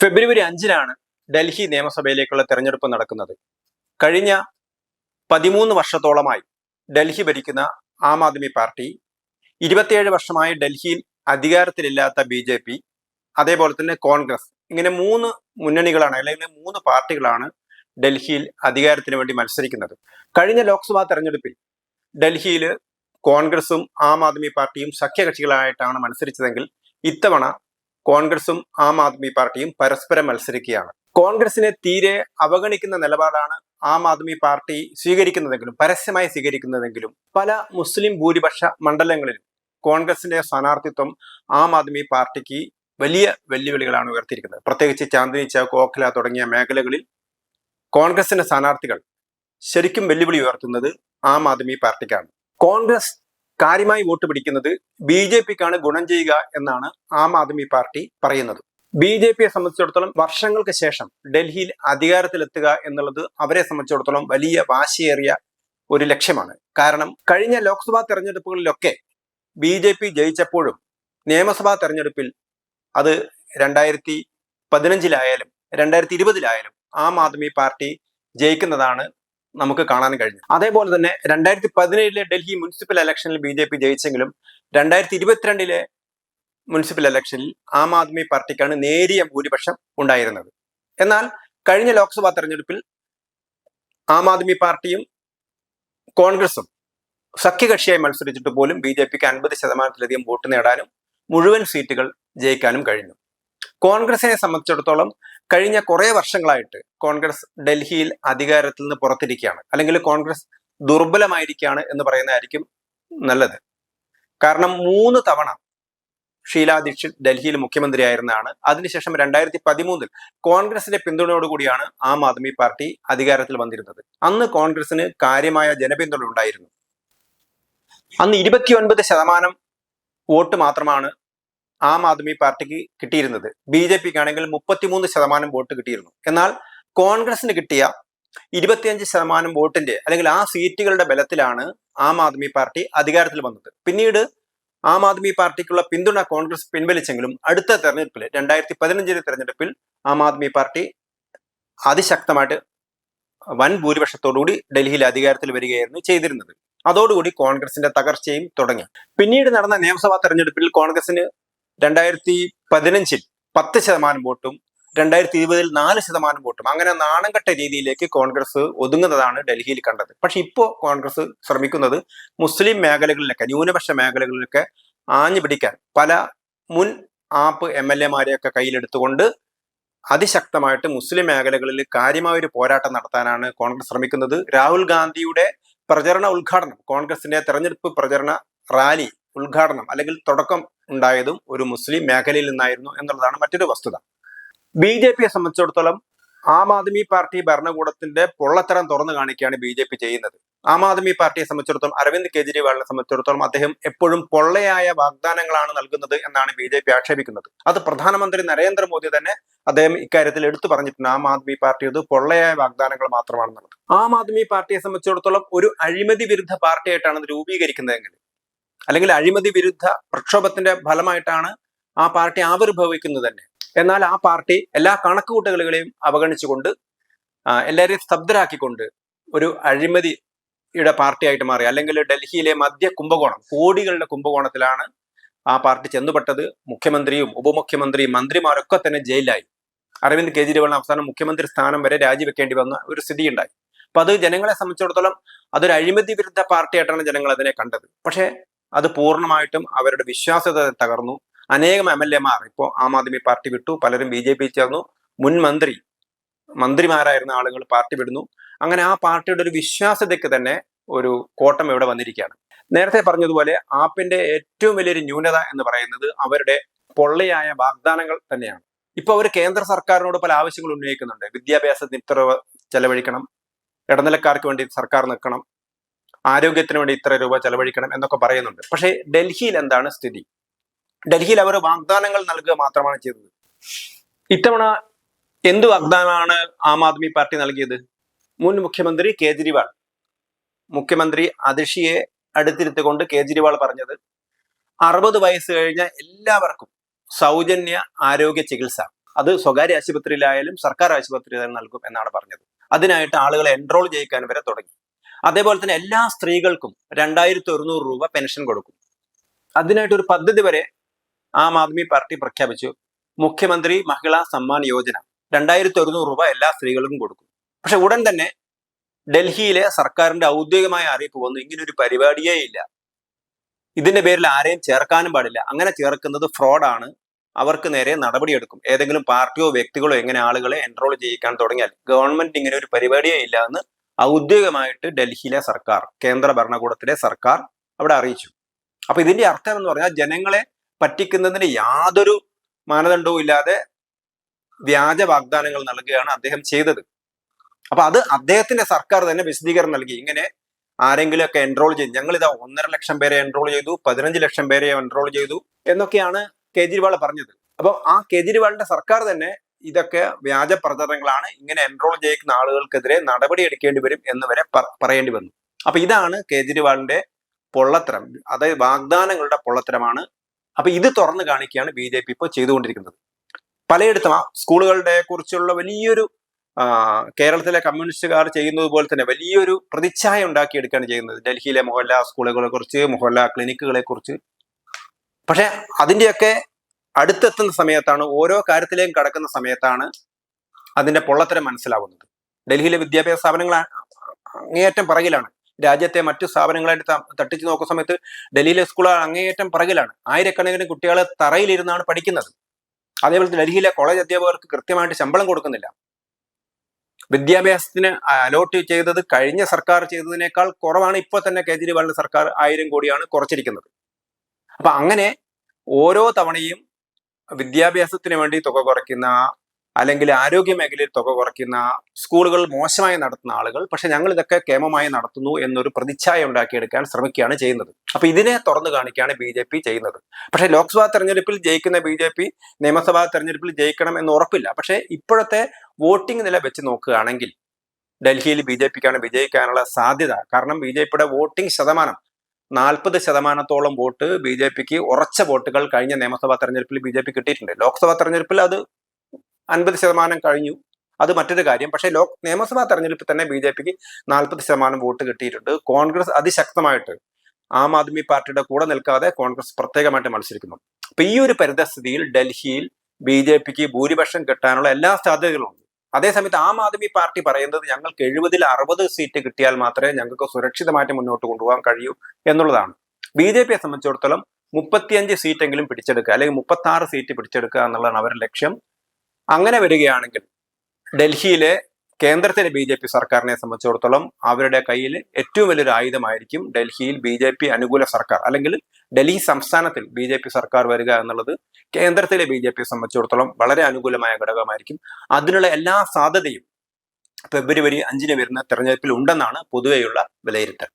ഫെബ്രുവരി അഞ്ചിനാണ് ഡൽഹി നിയമസഭയിലേക്കുള്ള തെരഞ്ഞെടുപ്പ് നടക്കുന്നത്. കഴിഞ്ഞ പതിമൂന്ന് വർഷത്തോളമായി ഡൽഹി ഭരിക്കുന്ന ആം ആദ്മി പാർട്ടി ഇരുപത്തിയേഴ് വർഷമായി ഡൽഹിയിൽ അധികാരത്തിലില്ലാത്ത ബി ജെ പി അതേപോലെ തന്നെ കോൺഗ്രസ് ഇങ്ങനെ മൂന്ന് മുന്നണികളാണ് അല്ലെങ്കിൽ മൂന്ന് പാർട്ടികളാണ് ഡൽഹിയിൽ അധികാരത്തിന് വേണ്ടി മത്സരിക്കുന്നത്. കഴിഞ്ഞ ലോക്സഭാ തെരഞ്ഞെടുപ്പിൽ ഡൽഹിയിൽ കോൺഗ്രസും ആം ആദ്മി പാർട്ടിയും സഖ്യകക്ഷികളായിട്ടാണ് മത്സരിച്ചതെങ്കിൽ ഇത്തവണ കോൺഗ്രസും ആം ആദ്മി പാർട്ടിയും പരസ്പരം മത്സരിക്കുകയാണ്. കോൺഗ്രസിനെ തീരെ അവഗണിക്കുന്ന നിലപാടാണ് ആം ആദ്മി പാർട്ടി സ്വീകരിക്കുന്നതെങ്കിലും പരസ്യമായി സ്വീകരിക്കുന്നതെങ്കിലും പല മുസ്ലിം ഭൂരിപക്ഷ മണ്ഡലങ്ങളിലും കോൺഗ്രസിന്റെ സ്ഥാനാർത്ഥിത്വം ആം ആദ്മി പാർട്ടിക്ക് വലിയ വെല്ലുവിളികളാണ് ഉയർത്തിയിരിക്കുന്നത്. പ്രത്യേകിച്ച് ചാന്ദിനി ചൗക്ക് ഓഖല തുടങ്ങിയ മേഖലകളിൽ കോൺഗ്രസിന്റെ സ്ഥാനാർത്ഥികൾ ശരിക്കും വെല്ലുവിളി ഉയർത്തുന്നത് ആം ആദ്മി പാർട്ടിക്കാണ്. കോൺഗ്രസ് കാര്യമായി വോട്ട് പിടിക്കുന്നത് ബി ജെ പിക്കാണ് ഗുണം ചെയ്യുക എന്നാണ് ആം ആദ്മി പാർട്ടി പറയുന്നത്. ബി ജെ പിയെ സംബന്ധിച്ചിടത്തോളം വർഷങ്ങൾക്ക് ശേഷം ഡൽഹിയിൽ അധികാരത്തിലെത്തുക എന്നുള്ളത് അവരെ സംബന്ധിച്ചിടത്തോളം വലിയ വാശിയേറിയ ഒരു ലക്ഷ്യമാണ്. കാരണം കഴിഞ്ഞ ലോക്സഭാ തെരഞ്ഞെടുപ്പുകളിലൊക്കെ ബി ജെ പി ജയിച്ചപ്പോഴും നിയമസഭാ തെരഞ്ഞെടുപ്പിൽ അത് രണ്ടായിരത്തി പതിനഞ്ചിലായാലും രണ്ടായിരത്തി ഇരുപതിലായാലും ആം ആദ്മി പാർട്ടി ജയിക്കുന്നതാണ് നമുക്ക് കാണാൻ കഴിഞ്ഞു. അതേപോലെ തന്നെ രണ്ടായിരത്തി പതിനേഴിലെ ഡൽഹി മുനിസിപ്പൽ ഇലക്ഷനിൽ ബി ജെ പി ജയിച്ചെങ്കിലും രണ്ടായിരത്തി ഇരുപത്തിരണ്ടിലെ മുനിസിപ്പൽ ഇലക്ഷനിൽ ആം ആദ്മി പാർട്ടിക്കാണ് നേരിയ ഭൂരിപക്ഷം ഉണ്ടായിരുന്നത്. എന്നാൽ കഴിഞ്ഞ ലോക്സഭാ തെരഞ്ഞെടുപ്പിൽ ആം ആദ്മി പാർട്ടിയും കോൺഗ്രസും സഖ്യകക്ഷിയായി മത്സരിച്ചിട്ട് പോലും ബി ജെ പിക്ക് അൻപത് ശതമാനത്തിലധികം വോട്ട് നേടാനും മുഴുവൻ സീറ്റുകൾ ജയിക്കാനും കഴിഞ്ഞു. കോൺഗ്രസിനെ സംബന്ധിച്ചിടത്തോളം കഴിഞ്ഞ കുറെ വർഷങ്ങളായിട്ട് കോൺഗ്രസ് ഡൽഹിയിൽ അധികാരത്തിൽ നിന്ന് പുറത്തിരിക്കുകയാണ്. അല്ലെങ്കിൽ കോൺഗ്രസ് ദുർബലമായിരിക്കുകയാണ് എന്ന് പറയുന്നതായിരിക്കും നല്ലത്. കാരണം മൂന്ന് തവണ ഷീലാ ദീക്ഷിത് ഡൽഹിയിൽ മുഖ്യമന്ത്രിയായിരുന്നതാണ്. അതിനുശേഷം രണ്ടായിരത്തി പതിമൂന്നിൽ കോൺഗ്രസിന്റെ പിന്തുണയോടുകൂടിയാണ് ആം ആദ്മി പാർട്ടി അധികാരത്തിൽ വന്നിരുന്നത്. അന്ന് കോൺഗ്രസിന് കാര്യമായ ജനപിന്തുണ ഉണ്ടായിരുന്നു. അന്ന് ഇരുപത്തിയൊൻപത് ശതമാനം വോട്ട് മാത്രമാണ് ആം ആദ്മി പാർട്ടിക്ക് കിട്ടിയിരുന്നത്. ബി ജെ പിക്ക് ആണെങ്കിൽ മുപ്പത്തിമൂന്ന് ശതമാനം വോട്ട് കിട്ടിയിരുന്നു. എന്നാൽ കോൺഗ്രസിന് കിട്ടിയ ഇരുപത്തിയഞ്ച് ശതമാനം വോട്ടിന്റെ അല്ലെങ്കിൽ ആ സീറ്റുകളുടെ ബലത്തിലാണ് ആം ആദ്മി പാർട്ടി അധികാരത്തിൽ വന്നത്. പിന്നീട് ആം ആദ്മി പാർട്ടിക്കുള്ള പിന്തുണ കോൺഗ്രസ് പിൻവലിച്ചെങ്കിലും അടുത്ത തെരഞ്ഞെടുപ്പിൽ രണ്ടായിരത്തി പതിനഞ്ചിലെ തെരഞ്ഞെടുപ്പിൽ ആം ആദ്മി പാർട്ടി അതിശക്തമായിട്ട് വൻ ഭൂരിപക്ഷത്തോടുകൂടി ഡൽഹിയിൽ അധികാരത്തിൽ വരികയായിരുന്നു ചെയ്തിരുന്നത്. അതോടുകൂടി കോൺഗ്രസിന്റെ തകർച്ചയും തുടങ്ങി. പിന്നീട് നടന്ന നിയമസഭാ തെരഞ്ഞെടുപ്പിൽ കോൺഗ്രസിന് രണ്ടായിരത്തി പതിനഞ്ചിൽ പത്ത് ശതമാനം വോട്ടും രണ്ടായിരത്തി ഇരുപതിൽ നാല് ശതമാനം വോട്ടും. അങ്ങനെ നാണംകെട്ട രീതിയിലേക്ക് കോൺഗ്രസ് ഒതുങ്ങുന്നതാണ് ഡൽഹിയിൽ കണ്ടത്. പക്ഷെ ഇപ്പോൾ കോൺഗ്രസ് ശ്രമിക്കുന്നത് മുസ്ലിം മേഖലകളിലൊക്കെ ന്യൂനപക്ഷ മേഖലകളിലൊക്കെ ആഞ്ഞു പിടിക്കാൻ പല മുൻ ആപ്പ് എം എൽ എമാരെയൊക്കെ കയ്യിലെടുത്തുകൊണ്ട് അതിശക്തമായിട്ട് മുസ്ലിം മേഖലകളിൽ കാര്യമായ ഒരു പോരാട്ടം നടത്താനാണ് കോൺഗ്രസ് ശ്രമിക്കുന്നത്. രാഹുൽ ഗാന്ധിയുടെ പ്രചരണ ഉദ്ഘാടനം കോൺഗ്രസിന്റെ തെരഞ്ഞെടുപ്പ് പ്രചരണ റാലി ഉദ്ഘാടനം അല്ലെങ്കിൽ തുടക്കം ഉണ്ടായതും ഒരു മുസ്ലിം മേഖലയിൽ നിന്നായിരുന്നു എന്നുള്ളതാണ് മറ്റൊരു വസ്തുത. ബി ജെ പിയെ സംബന്ധിച്ചിടത്തോളം ആം ആദ്മി പാർട്ടി ഭരണകൂടത്തിന്റെ പൊള്ളത്തരം തുറന്നു കാണിക്കുകയാണ് ബി ജെ പി ചെയ്യുന്നത്. ആം ആദ്മി പാർട്ടിയെ സംബന്ധിച്ചിടത്തോളം അരവിന്ദ് കെജ്രിവാളിനെ സംബന്ധിച്ചിടത്തോളം അദ്ദേഹം എപ്പോഴും പൊള്ളയായ വാഗ്ദാനങ്ങളാണ് നൽകുന്നത് എന്നാണ് ബി ജെ പി ആക്ഷേപിക്കുന്നത്. അത് പ്രധാനമന്ത്രി നരേന്ദ്രമോദി തന്നെ അദ്ദേഹം ഇക്കാര്യത്തിൽ എടുത്തു പറഞ്ഞിട്ടുണ്ട്. ആം ആദ്മി പാർട്ടി അത് പൊള്ളയായ വാഗ്ദാനങ്ങൾ മാത്രമാണെന്നുള്ളത്. ആം ആദ്മി പാർട്ടിയെ സംബന്ധിച്ചിടത്തോളം ഒരു അഴിമതി വിരുദ്ധ പാർട്ടിയായിട്ടാണ് രൂപീകരിക്കുന്നതെങ്കിൽ അല്ലെങ്കിൽ അഴിമതി വിരുദ്ധ പ്രക്ഷോഭത്തിന്റെ ഫലമായിട്ടാണ് ആ പാർട്ടി ആവിർഭവിക്കുന്നത് തന്നെ. എന്നാൽ ആ പാർട്ടി എല്ലാ കണക്കുകൂട്ടലുകളെയും അവഗണിച്ചുകൊണ്ട് എല്ലാവരെയും സ്തബ്ധരാക്കിക്കൊണ്ട് ഒരു അഴിമതിയുടെ പാർട്ടിയായിട്ട് മാറി. അല്ലെങ്കിൽ ഡൽഹിയിലെ മധ്യ കുംഭകോണം കോടികളുടെ കുംഭകോണത്തിലാണ് ആ പാർട്ടി ചെന്നുപെട്ടത്. മുഖ്യമന്ത്രിയും ഉപമുഖ്യമന്ത്രിയും മന്ത്രിമാരൊക്കെ തന്നെ ജയിലായി അരവിന്ദ് കെജ്രിവാളിന് അവസാനം മുഖ്യമന്ത്രി സ്ഥാനം വരെ രാജിവെക്കേണ്ടി വന്ന ഒരു സ്ഥിതി ഉണ്ടായി അപ്പൊ അത് ജനങ്ങളെ സംബന്ധിച്ചിടത്തോളം അതൊരു അഴിമതി വിരുദ്ധ പാർട്ടിയായിട്ടാണ് ജനങ്ങൾ അതിനെ കണ്ടത്. പക്ഷേ അത് പൂർണമായിട്ടും അവരുടെ വിശ്വാസ്യത തകർന്നു. അനേകം എം എൽ എമാർ ഇപ്പോൾ ആം ആദ്മി പാർട്ടി വിട്ടു. പലരും ബി ജെ പി ചേർന്നു. മുൻ മന്ത്രി മന്ത്രിമാരായിരുന്ന ആളുകൾ പാർട്ടി വിടുന്നു. അങ്ങനെ ആ പാർട്ടിയുടെ ഒരു വിശ്വാസ്യതയ്ക്ക് തന്നെ ഒരു കോട്ടം ഇവിടെ വന്നിരിക്കുകയാണ്. നേരത്തെ പറഞ്ഞതുപോലെ ആപ്പിന്റെ ഏറ്റവും വലിയൊരു ന്യൂനത എന്ന് പറയുന്നത് അവരുടെ പൊള്ളയായ വാഗ്ദാനങ്ങൾ തന്നെയാണ്. ഇപ്പൊ അവർ കേന്ദ്ര സർക്കാരിനോട് പല ആവശ്യങ്ങൾ ഉന്നയിക്കുന്നുണ്ട്. വിദ്യാഭ്യാസത്തിന് ഇത്ര ചെലവഴിക്കണം. ഇടനിലക്കാർക്ക് വേണ്ടി സർക്കാർ നിൽക്കണം. ആരോഗ്യത്തിന് വേണ്ടി ഇത്ര രൂപ ചെലവഴിക്കണം എന്നൊക്കെ പറയുന്നുണ്ട്. പക്ഷേ ഡൽഹിയിൽ എന്താണ് സ്ഥിതി? ഡൽഹിയിൽ അവർ വാഗ്ദാനങ്ങൾ നൽകുക മാത്രമാണ് ചെയ്തത്. ഇത്തവണ എന്ത് വാഗ്ദാനമാണ് ആം ആദ്മി പാർട്ടി നൽകിയത്? മുൻ മുഖ്യമന്ത്രി കേജ്രിവാൾ. മുഖ്യമന്ത്രി അതിഷിയെ അടുത്തിരുത്തിക്കൊണ്ട് കേജ്രിവാൾ പറഞ്ഞത് അറുപത് വയസ്സ് കഴിഞ്ഞ എല്ലാവർക്കും സൗജന്യ ആരോഗ്യ ചികിത്സ. അത് സ്വകാര്യ ആശുപത്രിയിലായാലും സർക്കാർ ആശുപത്രിയിലായാലും നൽകും എന്നാണ് പറഞ്ഞത്. അതിനായിട്ട് ആളുകളെ എൻറോൾ ചെയ്യിക്കാൻ വരെ തുടങ്ങി. അതേപോലെ തന്നെ എല്ലാ സ്ത്രീകൾക്കും രണ്ടായിരത്തി ഒരുന്നൂറ് രൂപ പെൻഷൻ കൊടുക്കും. അതിനായിട്ടൊരു പദ്ധതി വരെ ആം ആദ്മി പാർട്ടി പ്രഖ്യാപിച്ചു. മുഖ്യമന്ത്രി മഹിളാ സമ്മാൻ യോജന. രണ്ടായിരത്തി ഒരുന്നൂറ് രൂപ എല്ലാ സ്ത്രീകൾക്കും കൊടുക്കും. പക്ഷെ ഉടൻ തന്നെ ഡൽഹിയിലെ സർക്കാരിന്റെ ഔദ്യോഗികമായ അറിയിപ്പ് വന്നു. ഇങ്ങനൊരു പരിപാടിയേ ഇല്ല. ഇതിന്റെ പേരിൽ ആരെയും ചേർക്കാനും പാടില്ല. അങ്ങനെ ചേർക്കുന്നത് ഫ്രോഡാണ്. അവർക്ക് നേരെ നടപടിയെടുക്കും. ഏതെങ്കിലും പാർട്ടിയോ വ്യക്തികളോ എങ്ങനെ ആളുകളെ എൻറോൾ ചെയ്യിക്കാൻ തുടങ്ങിയാൽ ഗവൺമെന്റ് ഇങ്ങനെ ഒരു പരിപാടിയേ ഇല്ല എന്ന് ഔദ്യോഗികമായിട്ട് ഡൽഹിയിലെ സർക്കാർ കേന്ദ്ര ഭരണകൂടത്തിലെ സർക്കാർ അവിടെ അറിയിച്ചു. അപ്പൊ ഇതിന്റെ അർത്ഥം എന്ന് പറഞ്ഞാൽ ജനങ്ങളെ പറ്റിക്കുന്നതിന് യാതൊരു മാനദണ്ഡവും ഇല്ലാതെ വ്യാജ വാഗ്ദാനങ്ങൾ നൽകുകയാണ് അദ്ദേഹം ചെയ്തത്. അപ്പൊ അത് അദ്ദേഹത്തിന്റെ സർക്കാർ തന്നെ വിശദീകരണം നൽകി. ഇങ്ങനെ ആരെങ്കിലും ഒക്കെ എൻറോൾ ചെയ്തു ഞങ്ങൾ ഇതാ ഒന്നര ലക്ഷം പേരെ എൻറോൾ ചെയ്തു പതിനഞ്ച് ലക്ഷം പേരെ എൻറോൾ ചെയ്തു എന്നൊക്കെയാണ് കേജ്രിവാൾ പറഞ്ഞത്. അപ്പൊ ആ കേജ്രിവാളിന്റെ സർക്കാർ തന്നെ ഇതൊക്കെ വ്യാജ പ്രചരണങ്ങളാണ്. ഇങ്ങനെ എൻറോൾ ചെയ്യിക്കുന്ന ആളുകൾക്കെതിരെ നടപടി എടുക്കേണ്ടി വരും എന്ന് വരെ പറയേണ്ടി വന്നു. അപ്പൊ ഇതാണ് കേജ്രിവാളിന്റെ പൊള്ളത്തരം. അതായത് വാഗ്ദാനങ്ങളുടെ പൊള്ളത്തരമാണ്. അപ്പൊ ഇത് തുറന്നു കാണിക്കുകയാണ് ബി ജെ പി ഇപ്പോൾ ചെയ്തുകൊണ്ടിരിക്കുന്നത്. പലയിടത്തും സ്കൂളുകളുടെ കുറിച്ചുള്ള വലിയൊരു കേരളത്തിലെ കമ്മ്യൂണിസ്റ്റുകാർ ചെയ്യുന്നത് പോലെ തന്നെ വലിയൊരു പ്രതിച്ഛായ ഉണ്ടാക്കിയെടുക്കുകയാണ് ചെയ്യുന്നത്. ഡൽഹിയിലെ മൊഹല്ല സ്കൂളുകളെ കുറിച്ച് മൊഹല്ല ക്ലിനിക്കുകളെ കുറിച്ച്. പക്ഷെ അതിന്റെയൊക്കെ അടുത്തെത്തുന്ന സമയത്താണ് ഓരോ കാര്യത്തിലേക്കും കടക്കുന്ന സമയത്താണ് അതിന്റെ പൊള്ളത്തരം മനസ്സിലാവുന്നത്. ഡൽഹിയിലെ വിദ്യാഭ്യാസ സ്ഥാപനങ്ങൾ അങ്ങേയറ്റം പിറകിലാണ്. രാജ്യത്തെ മറ്റു സ്ഥാപനങ്ങളായിട്ട് തട്ടിച്ച് നോക്കുന്ന സമയത്ത് ഡൽഹിയിലെ സ്കൂളുകൾ അങ്ങേയറ്റം പിറകിലാണ്. ആയിരക്കണക്കിന് കുട്ടികൾ തറയിലിരുന്നാണ് പഠിക്കുന്നത്. അതേപോലെ ഡൽഹിയിലെ കോളേജ് അധ്യാപകർക്ക് കൃത്യമായിട്ട് ശമ്പളം കൊടുക്കുന്നില്ല. വിദ്യാഭ്യാസത്തിന് അലോട്ട് ചെയ്തത് കഴിഞ്ഞ സർക്കാർ ചെയ്തതിനേക്കാൾ കുറവാണ് ഇപ്പോൾ തന്നെ കേജ്രിവാളിന്റെ സർക്കാർ ആയിരം കോടിയാണ് കുറച്ചിരിക്കുന്നത്. അപ്പൊ അങ്ങനെ ഓരോ തവണയും വിദ്യാഭ്യാസത്തിന് വേണ്ടി തുക കുറയ്ക്കുന്ന അല്ലെങ്കിൽ ആരോഗ്യ മേഖലയിൽ തുക കുറയ്ക്കുന്ന സ്കൂളുകൾ മോശമായി നടത്തുന്ന ആളുകൾ പക്ഷെ ഞങ്ങൾ ഇതൊക്കെ കേമമായി നടത്തുന്നു എന്നൊരു പ്രതിച്ഛായ ഉണ്ടാക്കിയെടുക്കാൻ ശ്രമിക്കുകയാണ് ചെയ്യുന്നത്. അപ്പൊ ഇതിനെ തുറന്നു കാണിക്കുകയാണ് ബി ജെ പി ചെയ്യുന്നത്. പക്ഷെ ലോക്സഭാ തെരഞ്ഞെടുപ്പിൽ ജയിക്കുന്ന ബി ജെ പി നിയമസഭാ തെരഞ്ഞെടുപ്പിൽ ജയിക്കണം എന്ന് ഉറപ്പില്ല. പക്ഷെ ഇപ്പോഴത്തെ വോട്ടിംഗ് നില വെച്ച് നോക്കുകയാണെങ്കിൽ ഡൽഹിയിൽ ബി ജെ പിക്കാണ് വിജയിക്കാനുള്ള സാധ്യത. കാരണം ബി ജെ പിയുടെ വോട്ടിംഗ് ശതമാനം നാൽപ്പത് ശതമാനത്തോളം വോട്ട് ബി ജെ പിക്ക് ഉറച്ച വോട്ടുകൾ കഴിഞ്ഞ നിയമസഭാ തെരഞ്ഞെടുപ്പിൽ ബി ജെ പി കിട്ടിയിട്ടുണ്ട്. ലോക്സഭാ തെരഞ്ഞെടുപ്പിൽ അത് അൻപത് ശതമാനം കഴിഞ്ഞു. അത് മറ്റൊരു കാര്യം. പക്ഷേ ലോ നിയമസഭാ തെരഞ്ഞെടുപ്പിൽ തന്നെ ബി ജെ പിക്ക് നാൽപ്പത് ശതമാനം വോട്ട് കിട്ടിയിട്ടുണ്ട്. കോൺഗ്രസ് അതിശക്തമായിട്ട് ആം ആദ്മി പാർട്ടിയുടെ കൂടെ നിൽക്കാതെ കോൺഗ്രസ് പ്രത്യേകമായിട്ട് മത്സരിക്കുന്നു. അപ്പൊ ഈ ഒരു പരിതസ്ഥിതിയിൽ ഡൽഹിയിൽ ബി ജെ പിക്ക് ഭൂരിപക്ഷം കിട്ടാനുള്ള എല്ലാ സാധ്യതകളും ഉണ്ട്. അതേസമയത്ത് ആം ആദ്മി പാർട്ടി പറയുന്നത് ഞങ്ങൾക്ക് എഴുപതിൽ അറുപത് സീറ്റ് കിട്ടിയാൽ മാത്രമേ ഞങ്ങൾക്ക് സുരക്ഷിതമായിട്ട് മുന്നോട്ട് കൊണ്ടുപോകാൻ കഴിയൂ എന്നുള്ളതാണ്. ബി ജെ പിയെ സംബന്ധിച്ചിടത്തോളം മുപ്പത്തിയഞ്ച് സീറ്റെങ്കിലും പിടിച്ചെടുക്കുക അല്ലെങ്കിൽ മുപ്പത്തി ആറ് സീറ്റ് പിടിച്ചെടുക്കുക എന്നുള്ളതാണ് അവരുടെ ലക്ഷ്യം. അങ്ങനെ വരികയാണെങ്കിൽ ഡൽഹിയിലെ കേന്ദ്രത്തിലെ ബി ജെ പി സർക്കാരിനെ സംബന്ധിച്ചിടത്തോളം അവരുടെ കയ്യിൽ ഏറ്റവും വലിയൊരു ആയുധമായിരിക്കും ഡൽഹിയിൽ ബി ജെ പി അനുകൂല സർക്കാർ. അല്ലെങ്കിൽ ഡൽഹി സംസ്ഥാനത്തിൽ ബി ജെ പി സർക്കാർ വരിക എന്നുള്ളത് കേന്ദ്രത്തിലെ ബി ജെ പിയെ സംബന്ധിച്ചിടത്തോളം വളരെ അനുകൂലമായ ഘടകമായിരിക്കും. അതിനുള്ള എല്ലാ സാധ്യതയും ഫെബ്രുവരി അഞ്ചിന് വരുന്ന തെരഞ്ഞെടുപ്പിൽ ഉണ്ടെന്നാണ് പൊതുവെയുള്ള വിലയിരുത്തൽ.